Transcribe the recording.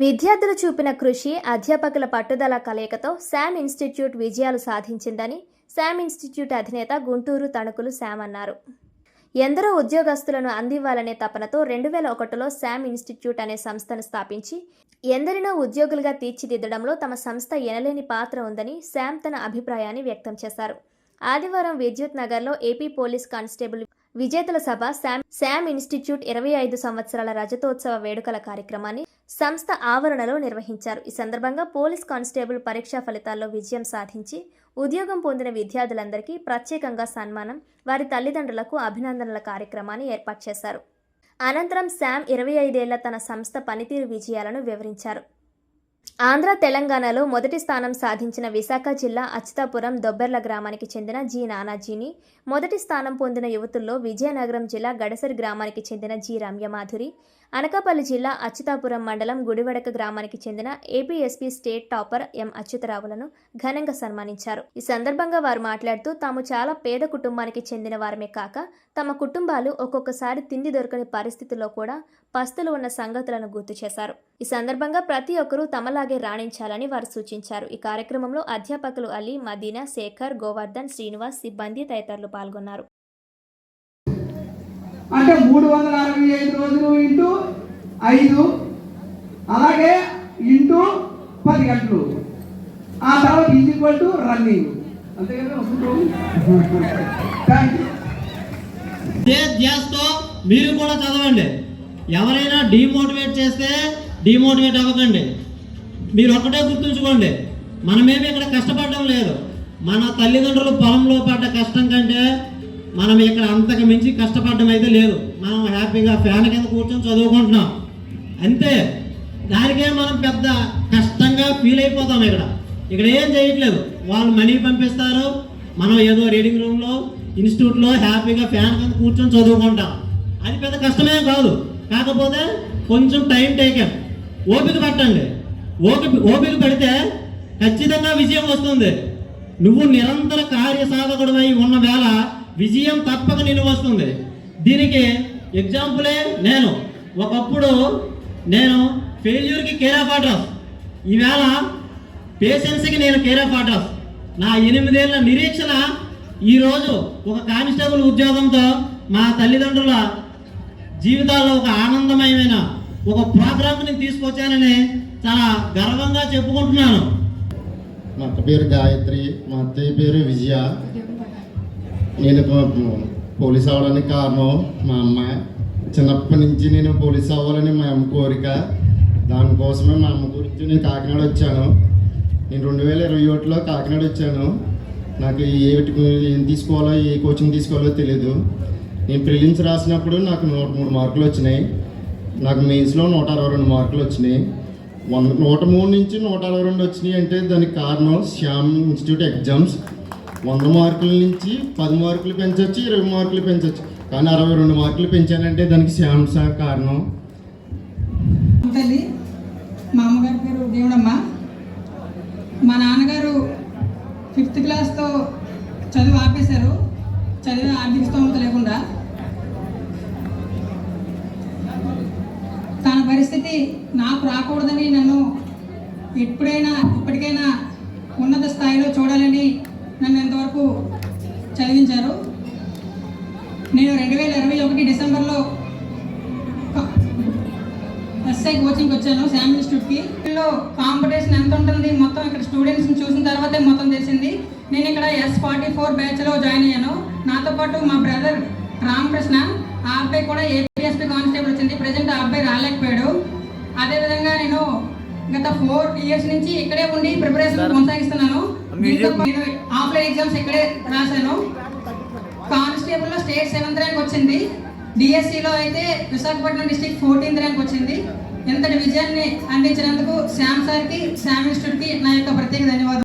విద్యార్థులు చూపిన కృషి అధ్యాపకుల పట్టుదల కలయికతో శామ్ ఇన్స్టిట్యూట్ విజయాలు సాధించిందని శామ్ ఇన్స్టిట్యూట్ అధినేత గుంటూరు తణుకులు శామ్ అన్నారు. ఎందరో ఉద్యోగస్తులను అందివ్వాలనే తపనతో రెండు వేల ఒకటిలో శామ్ ఇన్స్టిట్యూట్ అనే సంస్థను స్థాపించి ఎందరినో ఉద్యోగులుగా తీర్చిదిద్దడంలో తమ సంస్థ ఎనలేని పాత్ర ఉందని శామ్ తన అభిప్రాయాన్ని వ్యక్తం చేశారు. ఆదివారం విద్యుత్ నగర్లో ఏపీ పోలీస్ కానిస్టేబుల్ విజేతల సభ శామ్ శామ్ ఇన్స్టిట్యూట్ ఇరవై ఐదు సంవత్సరాల రజతోత్సవ వేడుకల కార్యక్రమాన్ని సంస్థ ఆవరణలో నిర్వహించారు. ఈ సందర్భంగా పోలీస్ కానిస్టేబుల్ పరీక్షా ఫలితాల్లో విజయం సాధించి ఉద్యోగం పొందిన విద్యార్థులందరికీ ప్రత్యేకంగా సన్మానం వారి తల్లిదండ్రులకు అభినందనల కార్యక్రమాన్ని ఏర్పాటు చేశారు. అనంతరం శామ్ ఇరవై ఐదేళ్ళ తన సంస్థ పనితీరు విజయాలను వివరించారు. ఆంధ్ర తెలంగాణలో మొదటి స్థానం సాధించిన విశాఖ జిల్లా అచ్యుతాపురం దొబ్బెర్ల గ్రామానికి చెందిన జి నానాజీని మొదటి స్థానం పొందిన యువతుల్లో విజయనగరం జిల్లా గడసరి గ్రామానికి చెందిన జి రమ్యమాధురి అనకాపల్లి జిల్లా అచ్యుతాపురం మండలం గుడివడక గ్రామానికి చెందిన ఏపీఎస్పీ స్టేట్ టాపర్ ఎం అచ్యుతరావులను ఘనంగా సన్మానించారు. ఈ సందర్భంగా వారు మాట్లాడుతూ తాము చాలా పేద కుటుంబానికి చెందిన వారమే కాక తమ కుటుంబాలు ఒక్కొక్కసారి తిండి దొరకని పరిస్థితుల్లో కూడా పస్తులు ఉన్న సంగతులను గుర్తు చేశారు. ఈ సందర్భంగా ప్రతి ఒక్కరూ తమలాగే రాణించాలని వారు సూచించారు. ఈ కార్యక్రమంలో అధ్యాపకులు అలీ మదీనా శేఖర్ గోవర్ధన్ శ్రీనివాస్ సిబ్బంది తదితరులు పాల్గొన్నారు. అంటే మూడు వందల అరవై ఐదు రోజులు ఇంటూ ఐదు అలాగే ఇంటూ పది గంటలు. ఆ తర్వాత ఈజ్ ఈక్వల్ టు రన్నింగ్. అంతే కదా మీరు కూడా చదవండి. ఎవరైనా డిమోటివేట్ చేస్తే డిమోటివేట్ అవ్వకండి. మీరు ఒక్కటే గుర్తుంచుకోండి. మనమేమి ఇక్కడ కష్టపడడం లేదు. మన తల్లిదండ్రులు పొలంలో పడ్డ కష్టం కంటే మనం ఇక్కడ అంతకు మించి కష్టపడడం అయితే లేదు. మనం హ్యాపీగా ఫ్యాన్ కింద కూర్చొని చదువుకుంటున్నాం. అంతే. దానికే మనం పెద్ద కష్టంగా ఫీల్ అయిపోతాం ఇక్కడ. ఇక్కడ ఏం చేయట్లేదు. వాళ్ళు మనీ పంపిస్తారు. మనం ఏదో రీడింగ్ రూమ్లో ఇన్స్టిట్యూట్లో హ్యాపీగా ఫ్యాన్ కింద కూర్చొని చదువుకుంటాం. అది పెద్ద కష్టమే కాదు. కాకపోతే కొంచెం టైం టేకెన్. ఓపిక పట్టండి. ఓపిక ఓపిక పడితే ఖచ్చితంగా విజయం వస్తుంది. నువ్వు నిరంతర కార్యసాధకుడమై ఉన్న వేళ విజయం తప్పక నిన్ను వస్తుంది దీనికి ఎగ్జాంపులే నేను. ఒకప్పుడు నేను ఫెయిల్యూర్కి కేర్ ఆఫ్ అడ్రస్ ఈవేళ పేషెన్స్కి నేను కేర్ ఆఫ్ అడ్రస్ నా ఎనిమిదేళ్ళ నిరీక్షణ ఈరోజు ఒక కానిస్టేబుల్ ఉద్యోగంతో మా తల్లిదండ్రుల జీవితాల్లో ఒక ఆనందమయమైన ఒక ప్రోగ్రామ్ని తీసుకొచ్చానని చాలా గర్వంగా చెప్పుకుంటున్నాను. మా పేరు గాయత్రి మా అత్తయ్య పేరు విజయ. నేను పోలీస్ అవ్వడానికి కారణం మా అమ్మ. చిన్నప్పటి నుంచి నేను పోలీస్ అవ్వాలని మా అమ్మ కోరిక. దానికోసమే మా అమ్మ గురించి నేను కాకినాడ వచ్చాను. నేను రెండు వేల ఇరవై ఒకటిలో కాకినాడ వచ్చాను. నాకు ఏమిటి ఏం తీసుకోవాలో ఏ కోచింగ్ తీసుకోవాలో తెలియదు నేను ప్రిలిమ్స్ రాసినప్పుడు నాకు నూట మూడు మార్కులు వచ్చినాయి. నాకు మెయిన్స్లో నూట అరవై రెండు మార్కులు వచ్చినాయి. వంద నూట మూడు నుంచి నూట అరవై రెండు వచ్చినాయి అంటే దానికి కారణం శ్యామ్ ఇన్స్టిట్యూట్ ఎగ్జామ్స్. వంద మార్కుల నుంచి పది మార్కులు పెంచవచ్చు ఇరవై మార్కులు పెంచవచ్చు కానీ అరవై రెండు మార్కులు పెంచానంటే దానికి శ్యామ్ సార్ కారణం. తల్లి మా అమ్మగారి పేరు దేవుడమ్మ. మా నాన్నగారు ఫిఫ్త్ క్లాస్తో చదువు ఆపేశారు. చదివే ఆర్థిక స్తోమత లేకుండా. తన పరిస్థితి నాకు రాకూడదని నన్ను ఎప్పుడైనా ఇప్పటికైనా ఉన్నత స్థాయిలో చూడాలని నన్ను ఎంతవరకు చదివించారు? నేను రెండు వేల ఇరవై ఒకటి డిసెంబర్లో ఎస్ఐ కోచింగ్ వచ్చాను శామ్ ఇన్స్టిట్యూట్కి. లో కాంపిటీషన్ ఎంత ఉంటుంది మొత్తం ఇక్కడ స్టూడెంట్స్ని చూసిన తర్వాతే మొత్తం తెలిసింది. నేను ఇక్కడ ఎస్ ఫార్టీ ఫోర్ బ్యాచ్లో జాయిన్ అయ్యాను. నాతో పాటు మా బ్రదర్ రామకృష్ణ ఆ అబ్బాయి కూడా ఏపీఎస్పీ కానిస్టేబుల్ వచ్చింది. ప్రజెంట్ ఆ అబ్బాయి రాలేకపోయాడు. అదేవిధంగా నేను గత ఫోర్ ఇయర్స్ నుంచి ఇక్కడే ఉండి ప్రిపరేషన్ కొనసాగిస్తున్నాను. ఆఫ్లైన్ ఎగ్జామ్స్ ఇక్కడే రాశాను? కానిస్టేబుల్లో స్టేట్ సెవెంత్ ర్యాంక్ వచ్చింది. డిఎస్సిలో అయితే విశాఖపట్నం డిస్టిక్ ఫోర్టీన్త్ ర్యాంక్ వచ్చింది. ఇంతటి విజయాన్ని అందించినందుకు శ్యామ్ సార్కి శ్యామ్ ఇన్స్టిట్యూట్కి నా యొక్క ప్రత్యేక ధన్యవాదాలు.